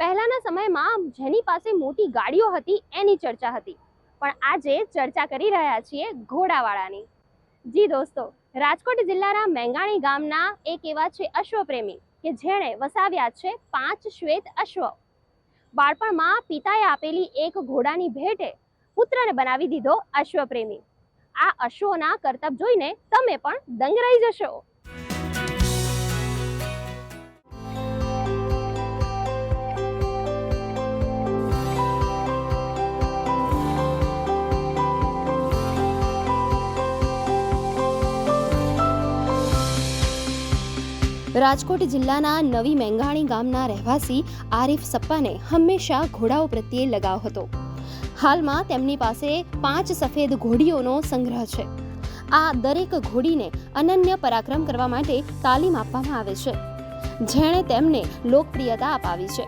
પહેલાના સમયમાં જેની પાસે મોટી ગાડીઓ હતી એની ચર્ચા હતી. પણ આજે ચર્ચા કરી રહ્યા છીએ ઘોડાવાળાની. જી દોસ્તો, રાજકોટ જિલ્લાના મેંગાણી ગામના એક એવા છે અશ્વપ્રેમી કે જેણે વસાવ્યા છે પાંચ શ્વેત અશ્વ. બાળપણમાં પિતાએ આપેલી એક ઘોડાની ભેટે પુત્રને બનાવી દીધો અશ્વપ્રેમી. આ અશ્વના કરતબ જોઈને તમે પણ દંગ રહી જશો. રાજકોટ જિલ્લાના નવી મેંગાણી ગામના રહેવાસી આરિફ સપ્પાને હંમેશા ઘોડાઓ પ્રત્યે લગાવ હતો. હાલમાં તેમની પાસે પાંચ સફેદ ઘોડીઓનો સંગ્રહ છે. આ દરેક ઘોડીને અનન્ય પરાક્રમ કરવા માટે તાલીમ આપવામાં આવે છે. જેણે તેમને લોકપ્રિયતા અપાવી છે.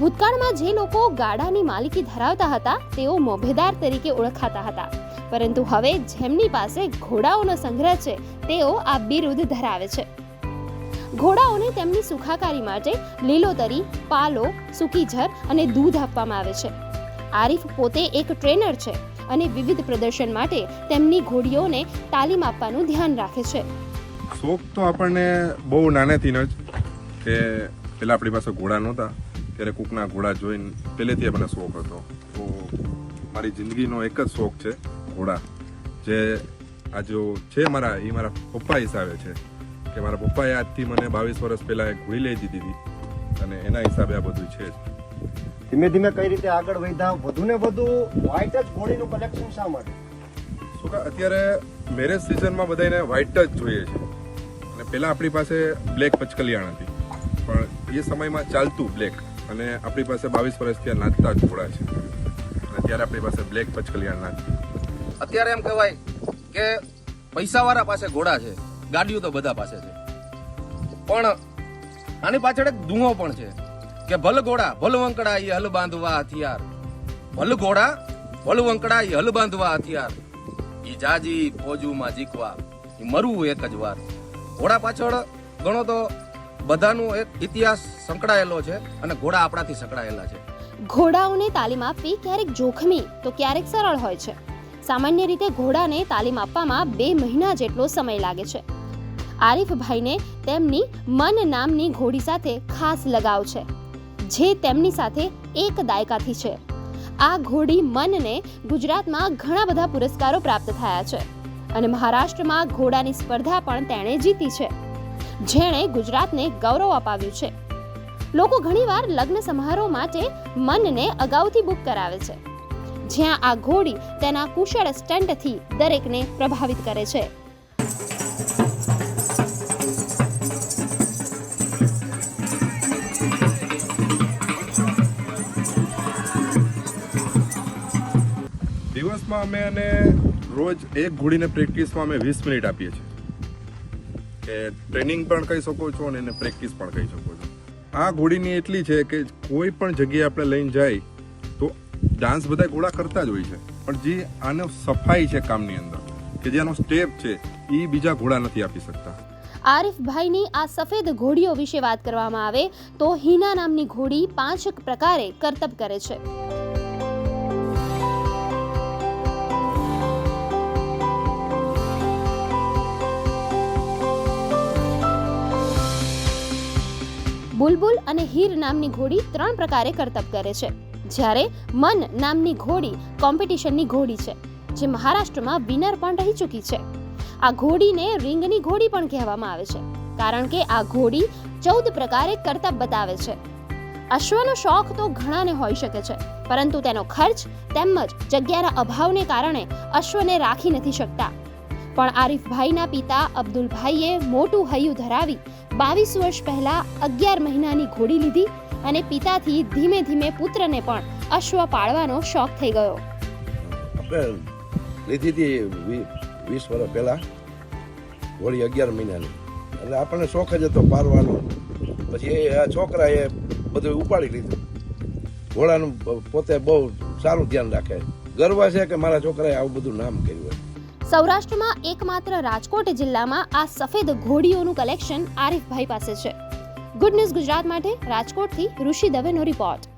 ભૂતકાળમાં જે લોકો ગાડાની માલિકી ધરાવતા હતા, તેઓ મોભેદાર તરીકે ઓળખાતા હતા. પરંતુ હવે જેમની પાસે ઘોડાઓનો સંગ્રહ છે, તેઓ આ બિરુદ ધરાવે છે. ઘોડાઓને તેમની સુખાકારી માટે લીલોતરી, પાલો, સૂકી ઝર અને દૂધ આપવામાં આવે છે. આરિફ પોતે એક ટ્રેનર છે અને વિવિધ પ્રદર્શન માટે તેમની ઘોડીઓને તાલીમ આપવાનું ધ્યાન રાખે છે. શોખ તો આપણને બહુ નાનેથી જ કે પહેલાં આપણી પાસે ઘોડા નહોતા, ત્યારે કૂકના ઘોડા જોઈને પહેલેથી આપણને શોખ હતો. તો મારી જિંદગીનો એક જ શોખ છે ઘોડા, જે આ જો છે મારા, એ મારા પપ્પા હિસાબે છે. કે મારા પપ્પાએ આજથી મને બાવીસ વર્ષ પહેલાં એક ઘોડી લઈ દીધી હતી. અને એના હિસાબે આ બધું છે જ. ધીમે ધીમે કઈ રીતે આગળ વધ્યા? વધુ ને વધુ વ્હાઈટ જ ઘોડીનું કલેક્શન શા માટે? શું કે અત્યારે મેરેજ સિઝનમાં બધાને વ્હાઈટ જ જોઈએ છે. અને પહેલાં આપણી પાસે બ્લેક પચકલિયાણ હતી. પણ એ સમયમાં ચાલતું બ્લેક અને આપણી પાસે બાવીસ વર્ષથી આ નાચતા જ ઘોડા છે. અને અત્યારે આપણી પાસે બ્લેક પચકલિયાણ નાચતી. અત્યારે એમ કહેવાય કે પૈસાવાળા પાસે ઘોડા છે. ગાડીઓ તો બધા પાસે છે. પણ આની પાછળ એક ધુઓ પણ છે કે ભલ ઘોડા ભલ વંકડા ઈ હલ બાંધવા હથિયાર. ભલ ઘોડા ભલ વંકડા ઈ હલ બાંધવા હથિયાર. એ જાજી ફોજુમાં જીકવા એ મરવું એક જ વાર. ઘોડા પાછળ ઘણો તો બધાનો એક ઇતિહાસ સંકળાયેલો છે અને ઘોડા આપણાથી સંકળાયેલા છે. ઘોડાઓને તાલીમ આપવી ક્યારેક જોખમી, તો ક્યારેક સરળ હોય છે. સામાન્ય રીતે ઘોડાને તાલીમ આપવામાં બે મહિના જેટલો સમય લાગે છે. આરિફભાઈને તેમની મન નામની ઘોડી સાથે ખાસ લગાવ છે, જે તેમની સાથે એક દાયકાથી છે. આ ઘોડી મનને ગુજરાતમાં ઘણા બધા પુરસ્કારો પ્રાપ્ત થયા છે અને મહારાષ્ટ્રમાં ઘોડાની સ્પર્ધા પણ તેણે જીતી છે, જેણે ગુજરાતને ગૌરવ અપાવ્યું છે. લોકો ઘણીવાર લગ્ન સમારોહ માટે મનને અગાઉથી બુક કરાવે છે. જ્યાં આ ઘોડી તેના કુશળ સ્ટન્ટથી દરેકને પ્રભાવિત કરે છે. દિવસમાં અમે અને રોજ એક ઘોડીને પ્રેક્ટિસમાં અમે વીસ મિનિટ આપીએ છીએ. કે ટ્રેનિંગ પણ કહી શકો છો અને એને પ્રેક્ટિસ પણ કહી શકો છો. આ ઘોડીની એટલી છે કે કોઈ પણ જગ્યાએ આપણે લઈને જાય ડાન્સ બધા ઘોડા કરતા જ હોય છે. પણ જે આનો સફાઈ છે કામની અંદર, કે જે આનો સ્ટેપ છે એ બીજા ઘોડા નથી આપી શકતા. આરિફભાઈની આ સફેદ ઘોડીઓ વિશે વાત કરવામાં આવે, તો હિના નામની ઘોડી પાંચ પ્રકારે કરતબ કરે છે. બુલબુલ અને હીર નામની ઘોડી ત્રણ પ્રકારે કરતબ કરે છે. જ્યારે મન નામની ઘોડી કોમ્પિટિશનની ઘોડી છે, જે મહારાષ્ટ્રમાં વિનર પણ રહી ચૂકી છે. આ ઘોડીને રિંગની ઘોડી પણ કહેવામાં આવે છે, કારણ કે આ ઘોડી ચૌદ પ્રકારે કરતબ બતાવે છે. અશ્વનો શોખ તો ઘણાને હોઈ શકે છે, પરંતુ તેનો ખર્ચ તેમજ જગ્યાના અભાવને કારણે અશ્વને રાખી નથી શકતા. પણ આરિફભાઈના પિતા અબ્દુલભાઈએ મોટું હૈયું ધરાવી બાવીસ વર્ષ પહેલા અગિયાર મહિનાની ઘોડી લીધી અને પિતાથી ધીમે ધીમે પુત્રને પણ અશ્વ પાળવાનો શોખ થઈ ગયો. આપણે લીધી હતી વીસ વર્ષ પહેલા હોળી અગિયાર મહિનાની. એટલે આપણને શોખ જ હતો પારવાનો. પછી એ આ છોકરાએ બધું ઉપાડી લીધું. ઘોડાનું પોતે બહુ સારું ધ્યાન રાખે. ગર્વ છે કે મારા છોકરાએ આવું બધું નામ કર્યું હોય. સૌરાષ્ટ્રમાં એકમાત્ર રાજકોટ જિલ્લામાં આ સફેદ ઘોડીઓનું કલેક્શન આરિફભાઈ પાસે છે. ગુડ ન્યૂઝ ગુજરાત માટે રાજકોટથી ઋષિ દવેનો રિપોર્ટ